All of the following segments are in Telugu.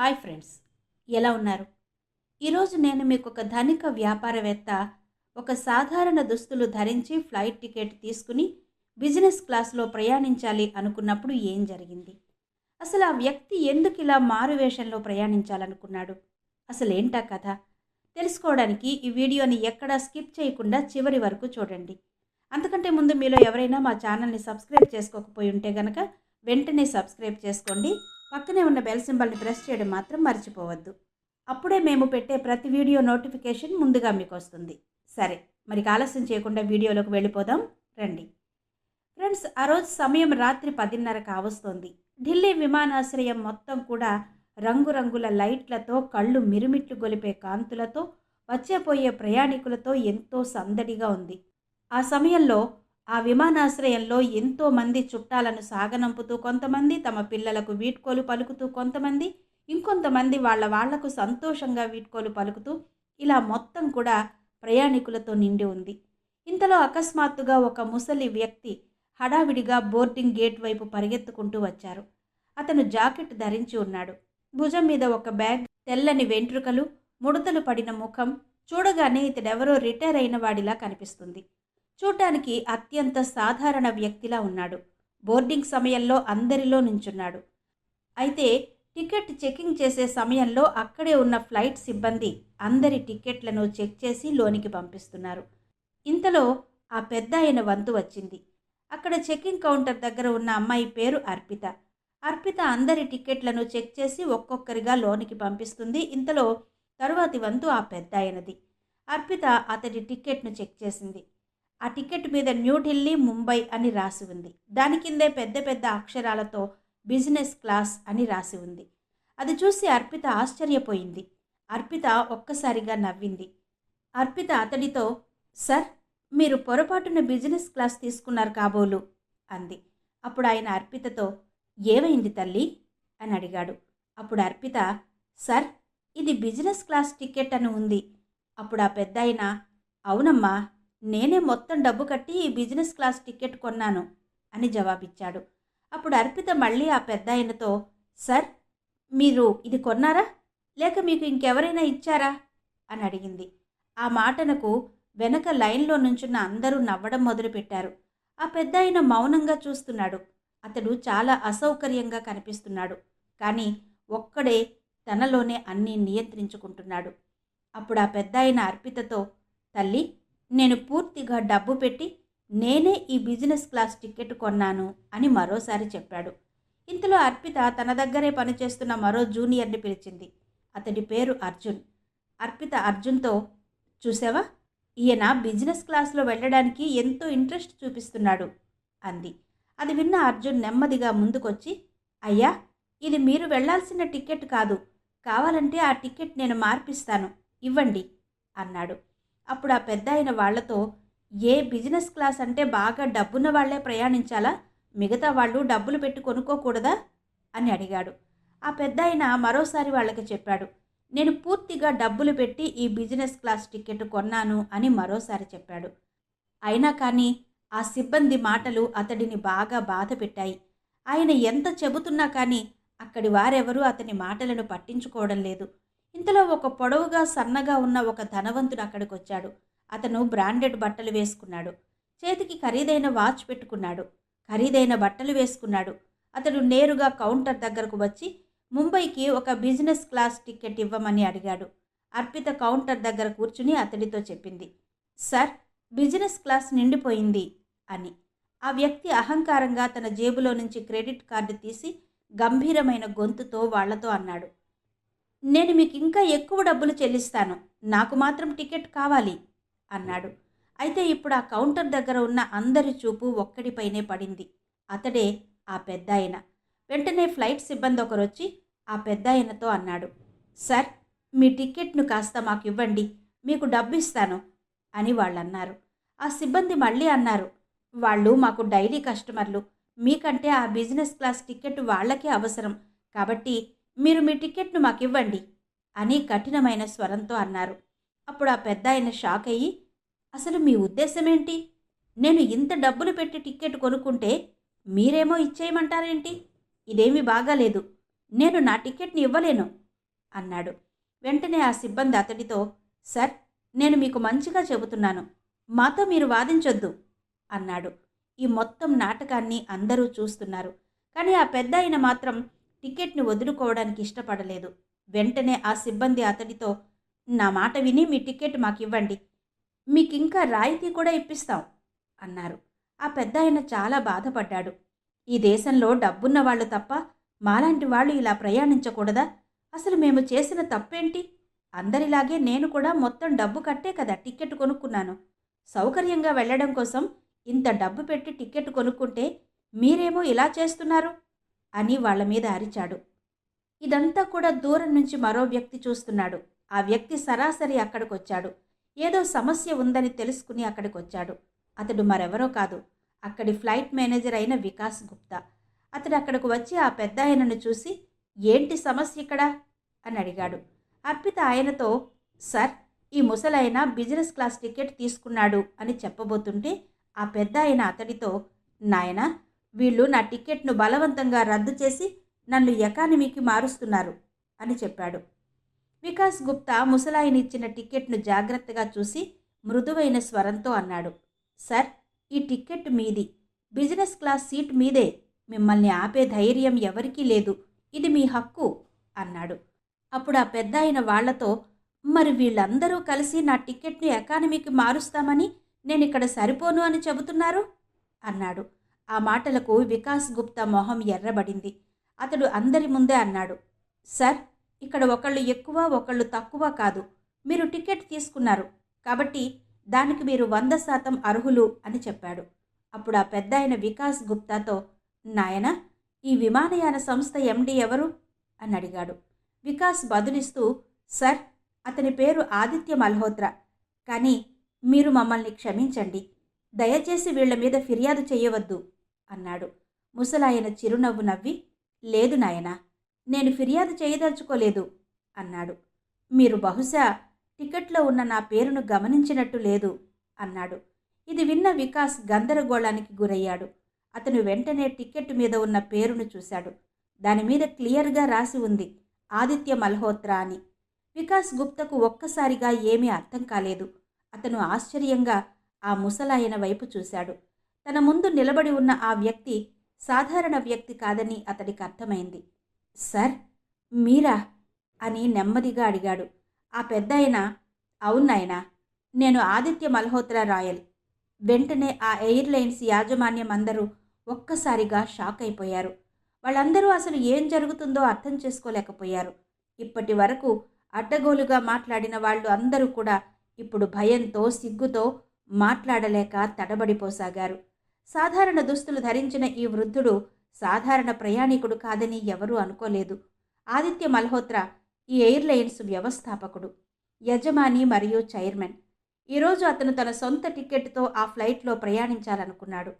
హాయ్ ఫ్రెండ్స్ ఎలా ఉన్నారు? ఈరోజు నేను మీకు ఒక ధనిక వ్యాపారవేత్త ఒక సాధారణ దుస్తులు ధరించి ఫ్లైట్ టికెట్ తీసుకుని బిజినెస్ క్లాస్లో ప్రయాణించాలి అనుకున్నప్పుడు ఏం జరిగింది? అసలు ఆ వ్యక్తి ఎందుకు ఇలా మారువేషంలో ప్రయాణించాలనుకున్నాడు? అసలు ఏంటా కథ? తెలుసుకోవడానికి ఈ వీడియోని ఎక్కడా స్కిప్ చేయకుండా చివరి వరకు చూడండి. అంతకంటే ముందు మీలో ఎవరైనా మా ఛానల్ని సబ్స్క్రైబ్ చేసుకోకపోయి ఉంటే గనక వెంటనే సబ్స్క్రైబ్ చేసుకోండి. పక్కనే ఉన్న బెల్ సింబల్ని ప్రెస్ చేయడం మాత్రం మర్చిపోవద్దు. అప్పుడే మేము పెట్టే ప్రతి వీడియో నోటిఫికేషన్ ముందుగా మీకు వస్తుంది సరే మరి ఆలస్యం చేయకుండా వీడియోలోకి వెళ్ళిపోదాం. రండి. ఫ్రెండ్స్ ఆ రోజు సమయం రాత్రి పదిన్నర కావస్తోంది ఢిల్లీ విమానాశ్రయం మొత్తం కూడా రంగురంగుల లైట్లతో కళ్ళు మిరుమిట్లు గొలిపే కాంతులతో వచ్చేపోయే ప్రయాణికులతో ఎంతో సందడిగా ఉంది. ఆ సమయంలో ఆ విమానాశ్రయంలో ఎంతో మంది చుట్టాలను సాగనంపుతూ కొంతమంది తమ పిల్లలకు వీడ్కోలు పలుకుతూ కొంతమంది ఇంకొంతమంది వాళ్ళ వాళ్ళకు సంతోషంగా వీడ్కోలు పలుకుతూ ఇలా మొత్తం కూడా ప్రయాణికులతో నిండి ఉంది. ఇంతలో అకస్మాత్తుగా ఒక ముసలి వ్యక్తి హడావిడిగా బోర్డింగ్ గేట్ వైపు పరిగెత్తుకుంటూ వచ్చారు. అతను జాకెట్ ధరించి ఉన్నాడు. భుజం మీద ఒక బ్యాగ్ తెల్లని వెంట్రుకలు ముడతలు పడిన ముఖం చూడగానే ఇతడెవరో రిటైర్ అయిన వాడిలా కనిపిస్తుంది. చూడటానికి అత్యంత సాధారణ వ్యక్తిలా ఉన్నాడు. బోర్డింగ్ సమయంలో అందరిలో నుంచున్నాడు. అయితే టికెట్ చెకింగ్ చేసే సమయంలో అక్కడే ఉన్న ఫ్లైట్ సిబ్బంది అందరి టికెట్లను చెక్ చేసి లోనికి పంపిస్తున్నారు. ఇంతలో ఆ పెద్ద ఆయన వంతు వచ్చింది. అక్కడ చెకింగ్ కౌంటర్ దగ్గర ఉన్న అమ్మాయి పేరు అర్పిత. అర్పిత అందరి టికెట్లను చెక్ చేసి ఒక్కొక్కరిగా లోనికి పంపిస్తుంది. ఇంతలో తరువాతి వంతు ఆ పెద్ద ఆయనది. అర్పిత అతడి టికెట్ను చెక్ చేసింది. ఆ టికెట్ మీద న్యూఢిల్లీ ముంబై అని రాసి ఉంది. దాని కిందే పెద్ద పెద్ద అక్షరాలతో బిజినెస్ క్లాస్ అని రాసి ఉంది. అది చూసి అర్పిత ఆశ్చర్యపోయింది. అర్పిత ఒక్కసారిగా నవ్వింది. అర్పిత అతడితో సార్ మీరు పొరపాటున బిజినెస్ క్లాస్ తీసుకున్నారు కాబోలు అంది. అప్పుడు ఆయన అర్పితతో ఏమైంది తల్లి? అని అడిగాడు. అప్పుడు అర్పిత సార్ ఇది బిజినెస్ క్లాస్ టికెట్ అని ఉంది. అప్పుడు ఆ పెద్ద అవునమ్మా నేనే మొత్తం డబ్బు కట్టి ఈ బిజినెస్ క్లాస్ టికెట్ కొన్నాను అని జవాబిచ్చాడు. అప్పుడు అర్పిత మళ్ళీ ఆ పెద్ద ఆయనతో సార్ మీరు ఇది కొన్నారా? లేక మీకు ఇంకెవరైనా ఇచ్చారా? అని అడిగింది. ఆ మాటనకు వెనక లైన్లో నుంచున్న అందరూ నవ్వడం మొదలుపెట్టారు. ఆ పెద్ద ఆయన మౌనంగా చూస్తున్నాడు. అతడు చాలా అసౌకర్యంగా కనిపిస్తున్నాడు. కానీ ఒక్కడే తనలోనే అన్నీ నియంత్రించుకుంటున్నాడు. అప్పుడు ఆ పెద్ద ఆయన అర్పితతో తల్లి నేను పూర్తిగా డబ్బు పెట్టి నేనే ఈ బిజినెస్ క్లాస్ టికెట్ కొన్నాను అని మరోసారి చెప్పాడు. ఇంతలో అర్పిత తన దగ్గరే పనిచేస్తున్న మరో జూనియర్ని పిలిచింది. అతడి పేరు అర్జున్. అర్పిత అర్జున్తో చూసావా? ఈయన బిజినెస్ క్లాస్లో వెళ్ళడానికి ఎంతో ఇంట్రెస్ట్ చూపిస్తున్నాడు అంది. అది విన్న అర్జున్ నెమ్మదిగా ముందుకొచ్చి అయ్యా ఇది మీరు వెళ్ళాల్సిన టికెట్ కాదు. కావాలంటే ఆ టికెట్ నేను మార్పిస్తాను. ఇవ్వండి అన్నాడు. అప్పుడు ఆ పెద్ద అయిన వాళ్ళతో ఏ బిజినెస్ క్లాస్ అంటే బాగా డబ్బున్న వాళ్ళే ప్రయాణించాలా? మిగతా వాళ్ళు డబ్బులు పెట్టి కొనుక్కోకూడదా? అని అడిగాడు. ఆ పెద్ద ఆయన మరోసారి వాళ్ళకి చెప్పాడు నేను పూర్తిగా డబ్బులు పెట్టి ఈ బిజినెస్ క్లాస్ టికెట్ కొన్నాను అని మరోసారి చెప్పాడు. అయినా కానీ ఆ సిబ్బంది మాటలు అతడిని బాగా బాధ పెట్టాయి. ఆయన ఎంత చెబుతున్నా కానీ అక్కడి వారెవరూ అతని మాటలను పట్టించుకోవడం లేదు. ఇంతలో ఒక పొడవుగా సన్నగా ఉన్న ఒక ధనవంతుడు అక్కడికి వచ్చాడు అతను బ్రాండెడ్ బట్టలు వేసుకున్నాడు. చేతికి ఖరీదైన వాచ్ పెట్టుకున్నాడు. ఖరీదైన బట్టలు వేసుకున్నాడు. అతడు నేరుగా కౌంటర్ దగ్గరకు వచ్చి ముంబైకి ఒక బిజినెస్ క్లాస్ టికెట్ ఇవ్వమని అడిగాడు. అర్పిత కౌంటర్ దగ్గర కూర్చుని అతడితో చెప్పింది. సార్ బిజినెస్ క్లాస్ నిండిపోయింది అని. ఆ వ్యక్తి అహంకారంగా తన జేబులో నుంచి క్రెడిట్ కార్డు తీసి గంభీరమైన గొంతుతో వాళ్ళతో అన్నాడు. నేను మీకు ఇంకా ఎక్కువ డబ్బులు చెల్లిస్తాను. నాకు మాత్రం టికెట్ కావాలి అన్నాడు. అయితే ఇప్పుడు ఆ కౌంటర్ దగ్గర ఉన్న అందరి చూపు ఒక్కడిపైనే పడింది. అతడే ఆ పెద్దాయన. వెంటనే ఫ్లైట్ సిబ్బంది ఒకరొచ్చి ఆ పెద్దాయనతో అన్నాడు సార్ మీ టికెట్ను కాస్త మాకు ఇవ్వండి మీకు డబ్బు ఇస్తాను అని వాళ్ళన్నారు. ఆ సిబ్బంది మళ్ళీ అన్నారు వాళ్ళు మాకు డైలీ కస్టమర్లు. మీకంటే ఆ బిజినెస్ క్లాస్ టికెట్ వాళ్ళకే అవసరం. కాబట్టి మీరు మీ టికెట్ను మాకు ఇవ్వండి అని కఠినమైన స్వరంతో అన్నారు. అప్పుడు ఆ పెద్ద ఆయన షాక్ అయ్యి అసలు మీ ఉద్దేశం ఏంటి నేను ఇంత డబ్బులు పెట్టి టికెట్ కొనుక్కుంటే మీరేమో ఇచ్చేయమంటారేంటి? ఇదేమీ బాగాలేదు. నేను నా టికెట్ని ఇవ్వలేను అన్నాడు. వెంటనే ఆ సిబ్బంది అతడితో సార్ నేను మీకు మంచిగా చెబుతున్నాను. మాతో మీరు వాదించొద్దు అన్నాడు. ఈ మొత్తం నాటకాన్ని అందరూ చూస్తున్నారు. కానీ ఆ పెద్ద ఆయన మాత్రం టికెట్ని వదులుకోవడానికి ఇష్టపడలేదు. వెంటనే ఆ సిబ్బంది అతడితో నా మాట విని మీ టికెట్ మాకు ఇవ్వండి మీకు ఇంకా రాయితీ కూడా ఇప్పిస్తాం అన్నారు. ఆ పెద్ద ఆయన చాలా బాధపడ్డాడు. ఈ దేశంలో డబ్బున్న వాళ్ళు తప్ప మాలాంటి వాళ్ళు ఇలా ప్రయాణించకూడదా? అసలు మేము చేసిన తప్పేంటి? అందరిలాగే నేను కూడా మొత్తం డబ్బు కట్టే కదా టికెట్ కొనుక్కున్నాను. సౌకర్యంగా వెళ్ళడం కోసం ఇంత డబ్బు పెట్టి టికెట్ కొనుక్కుంటే మీరేమో ఇలా చేస్తున్నారు? అని వాళ్ళ మీద అరిచాడు. ఇదంతా కూడా దూరం నుంచి మరో వ్యక్తి చూస్తున్నాడు. ఆ వ్యక్తి సరాసరి అక్కడికొచ్చాడు. ఏదో సమస్య ఉందని తెలుసుకుని అక్కడికొచ్చాడు. అతడు మరెవరో కాదు. అక్కడి ఫ్లైట్ మేనేజర్ అయిన వికాస్ గుప్తా. అతడు అక్కడికి వచ్చి ఆ పెద్ద ఆయనను చూసి ఏంటి సమస్య ఇక్కడ? అని అడిగాడు. అర్పిత ఆయనతో సార్ ఈ ముసలాయన బిజినెస్ క్లాస్ టికెట్ తీసుకున్నాడు అని చెప్పబోతుంటే ఆ పెద్ద ఆయన అతడితో నాయనా వీళ్ళు నా టికెట్ను బలవంతంగా రద్దు చేసి నన్ను ఎకానమీకి మారుస్తున్నారు అని చెప్పాడు. వికాస్ గుప్తా ముసలాయన ఇచ్చిన టికెట్ను జాగ్రత్తగా చూసి మృదువైన స్వరంతో అన్నాడు సార్ ఈ టికెట్ మీది. బిజినెస్ క్లాస్ సీట్ మీదే. మిమ్మల్ని ఆపే ధైర్యం ఎవరికీ లేదు. ఇది మీ హక్కు అన్నాడు. అప్పుడు ఆ పెద్ద ఆయన వాళ్ళతో మరి వీళ్ళందరూ కలిసి నా టికెట్ని ఎకానమీకి మారుస్తామని నేను ఇక్కడ సరిపోను అని చెబుతున్నారు? అన్నాడు. ఆ మాటలకు వికాస్ గుప్తా మొహం ఎర్రబడింది. అతడు అందరి ముందే అన్నాడు సార్ ఇక్కడ ఒకళ్ళు ఎక్కువ ఒకళ్ళు తక్కువ కాదు. మీరు టికెట్ తీసుకున్నారు. కాబట్టి దానికి మీరు వంద శాతం అర్హులు అని చెప్పాడు. అప్పుడు ఆ పెద్ద ఆయన వికాస్ గుప్తాతో నాయన ఈ విమానయాన సంస్థ ఎండి ఎవరు? అని అడిగాడు. వికాస్ బదులిస్తూ సార్ అతని పేరు ఆదిత్య మల్హోత్రా. కానీ మీరు మమ్మల్ని క్షమించండి. దయచేసి వీళ్ళ మీద ఫిర్యాదు చేయవద్దు. అన్నాడు. ముసలాయన చిరునవ్వు నవ్వి లేదు నాయనా నేను ఫిర్యాదు చేయదలుచుకోలేదు అన్నాడు. మీరు బహుశా టికెట్లో ఉన్న నా పేరును గమనించినట్టు లేదు అన్నాడు. ఇది విన్న వికాస్ గందరగోళానికి గురయ్యాడు. అతను వెంటనే టికెట్ మీద ఉన్న పేరును చూశాడు. దాని మీద క్లియర్గా రాసి ఉంది ఆదిత్య మల్హోత్రా అని. వికాస్ గుప్తకు ఒక్కసారిగా ఏమీ అర్థం కాలేదు. అతను ఆశ్చర్యంగా ఆ ముసలాయన వైపు చూశాడు. తన ముందు నిలబడి ఉన్న ఆ వ్యక్తి సాధారణ వ్యక్తి కాదని అతడికి అర్థమైంది. సార్ మీరా? అని నెమ్మదిగా అడిగాడు. ఆ పెద్దాయన అవునాయనా నేను ఆదిత్య మల్హోత్రా రాయల్. వెంటనే ఆ ఎయిర్లైన్స్ యాజమాన్యం అందరూ ఒక్కసారిగా షాక్ అయిపోయారు. వాళ్ళందరూ అసలు ఏం జరుగుతుందో అర్థం చేసుకోలేకపోయారు. ఇప్పటి వరకు అడ్డగోలుగా మాట్లాడిన వాళ్ళు అందరూ కూడా ఇప్పుడు భయంతో సిగ్గుతో మాట్లాడలేక తడబడిపోసాగారు. సాధారణ దుస్తులు ధరించిన ఈ వృద్ధుడు సాధారణ ప్రయాణికుడు కాదని ఎవరూ అనుకోలేదు. ఆదిత్య మల్హోత్రా ఈ ఎయిర్లైన్స్ వ్యవస్థాపకుడు యజమాని మరియు చైర్మన్. ఈరోజు అతను తన సొంత టికెట్తో ఆ ఫ్లైట్లో ప్రయాణించాలనుకున్నాడు.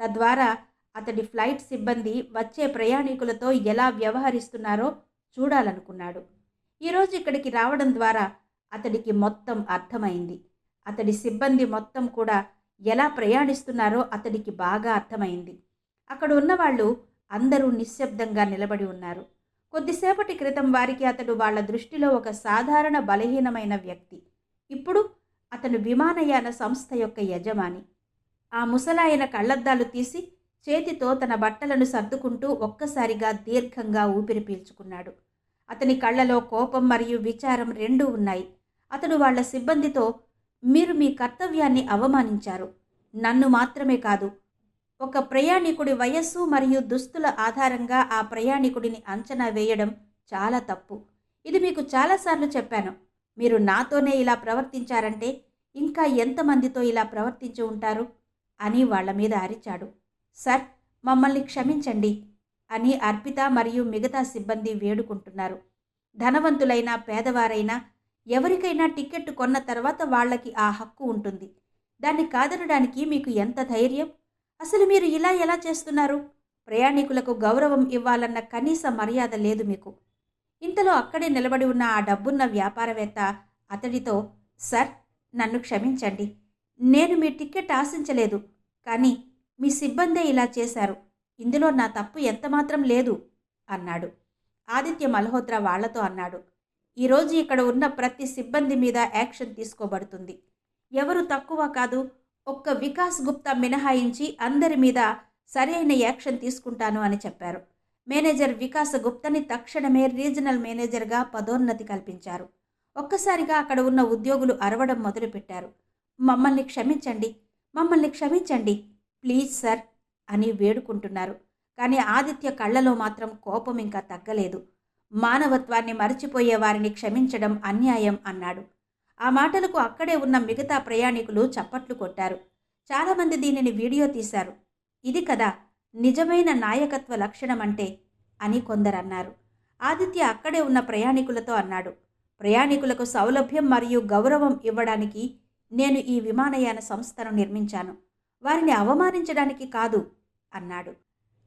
తద్వారా అతడి ఫ్లైట్ సిబ్బంది వచ్చే ప్రయాణికులతో ఎలా వ్యవహరిస్తున్నారో చూడాలనుకున్నాడు. ఈరోజు ఇక్కడికి రావడం ద్వారా అతడికి మొత్తం అర్థమైంది. అతడి సిబ్బంది మొత్తం కూడా ఎలా ప్రయాణిస్తున్నారో అతడికి బాగా అర్థమైంది. అక్కడ ఉన్నవాళ్ళు అందరూ నిశ్శబ్దంగా నిలబడి ఉన్నారు. కొద్దిసేపటి క్రితం వారికి అతడు వాళ్ళ దృష్టిలో ఒక సాధారణ బలహీనమైన వ్యక్తి. ఇప్పుడు అతను విమానయాన సంస్థ యొక్క యజమాని. ఆ ముసలాయన కళ్ళద్దాలు తీసి చేతితో తన బట్టలను సర్దుకుంటూ ఒక్కసారిగా దీర్ఘంగా ఊపిరి పీల్చుకున్నాడు. అతని కళ్ళలో కోపం మరియు విచారం రెండూ ఉన్నాయి. అతడు వాళ్ళ సిబ్బందితో మీరు మీ కర్తవ్యాన్ని అవమానించారు. నన్ను మాత్రమే కాదు ఒక ప్రయాణికుడి వయస్సు మరియు దుస్తుల ఆధారంగా ఆ ప్రయాణికుడిని అంచనా వేయడం చాలా తప్పు. ఇది మీకు చాలాసార్లు చెప్పాను. మీరు నాతోనే ఇలా ప్రవర్తించారంటే ఇంకా ఎంతమందితో ఇలా ప్రవర్తించి ఉంటారు? అని వాళ్ళ మీద అరిచాడు. సార్ మమ్మల్ని క్షమించండి అని అర్పిత మరియు మిగతా సిబ్బంది వేడుకుంటున్నారు. ధనవంతులైనా పేదవారైనా ఎవరికైనా టికెట్ కొన్న తర్వాత వాళ్ళకి ఆ హక్కు ఉంటుంది. దాన్ని కాదనడానికి మీకు ఎంత ధైర్యం? అసలు మీరు ఇలా ఎలా చేస్తున్నారు? ప్రయాణికులకు గౌరవం ఇవ్వాలన్న కనీస మర్యాద లేదు మీకు. ఇంతలో అక్కడే నిలబడి ఉన్న ఆ డబ్బున్న వ్యాపారవేత్త అతడితో సార్ నన్ను క్షమించండి. నేను మీ టికెట్ ఆశించలేదు కానీ మీ సిబ్బందే ఇలా చేశారు. ఇందులో నా తప్పు ఎంతమాత్రం లేదు అన్నాడు. ఆదిత్య మల్హోత్రా వాళ్ళతో అన్నాడు. ఈరోజు ఇక్కడ ఉన్న ప్రతి సిబ్బంది మీద యాక్షన్ తీసుకోబడుతుంది. ఎవరు తక్కువ కాదు ఒక్క వికాస్ గుప్తా మినహాయించి అందరి మీద సరైన యాక్షన్ తీసుకుంటాను అని చెప్పారు. మేనేజర్ వికాస్ గుప్తని తక్షణమే రీజనల్ మేనేజర్గా పదోన్నతి కల్పించారు. ఒక్కసారిగా అక్కడ ఉన్న ఉద్యోగులు అరవడం మొదలుపెట్టారు. మమ్మల్ని క్షమించండి మమ్మల్ని క్షమించండి ప్లీజ్ సార్ అని వేడుకుంటున్నారు. కానీ ఆదిత్య కళ్ళలో మాత్రం కోపం ఇంకా తగ్గలేదు. మానవత్వాన్ని మరచిపోయే వారిని క్షమించడం అన్యాయం అన్నాడు. ఆ మాటలకు అక్కడే ఉన్న మిగతా ప్రయాణికులు చప్పట్లు కొట్టారు. చాలామంది దీనిని వీడియో తీశారు. ఇది కదా నిజమైన నాయకత్వ లక్షణం అంటే అని కొందరన్నారు. ఆదిత్య అక్కడే ఉన్న ప్రయాణికులతో అన్నాడు. ప్రయాణికులకు సౌలభ్యం మరియు గౌరవం ఇవ్వడానికి నేను ఈ విమానయాన సంస్థను నిర్మించాను. వారిని అవమానించడానికి కాదు అన్నాడు.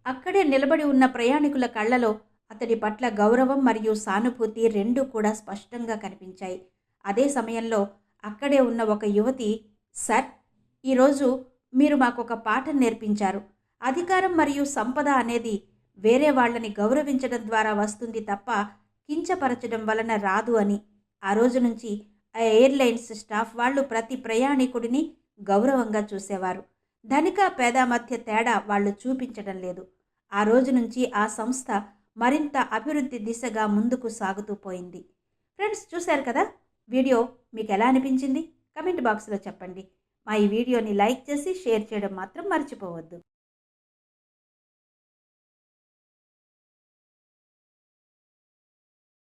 అక్కడే నిలబడి ఉన్న ప్రయాణికుల కళ్ళలో అతడి పట్ల గౌరవం మరియు సానుభూతి రెండూ కూడా స్పష్టంగా కనిపించాయి. అదే సమయంలో అక్కడే ఉన్న ఒక యువతి సార్ ఈరోజు మీరు మాకు ఒక పాఠం నేర్పించారు. అధికారం మరియు సంపద అనేది వేరే వాళ్ళని గౌరవించడం ద్వారా వస్తుంది తప్ప కించపరచడం వలన రాదు అని. ఆ రోజు నుంచి ఆ ఎయిర్లైన్స్ స్టాఫ్ వాళ్ళు ప్రతి ప్రయాణికుడిని గౌరవంగా చూసేవారు. ధనిక పేద మధ్య తేడా వాళ్ళు చూపించడం లేదు. ఆ రోజు నుంచి ఆ సంస్థ మరింత అభివృద్ధి దిశగా ముందుకు సాగుతూ పోయింది. ఫ్రెండ్స్ చూశారు కదా? వీడియో మీకు ఎలా అనిపించింది? కమెంట్ బాక్స్లో చెప్పండి. మా ఈ వీడియోని లైక్ చేసి షేర్ చేయడం మాత్రం మర్చిపోవద్దు.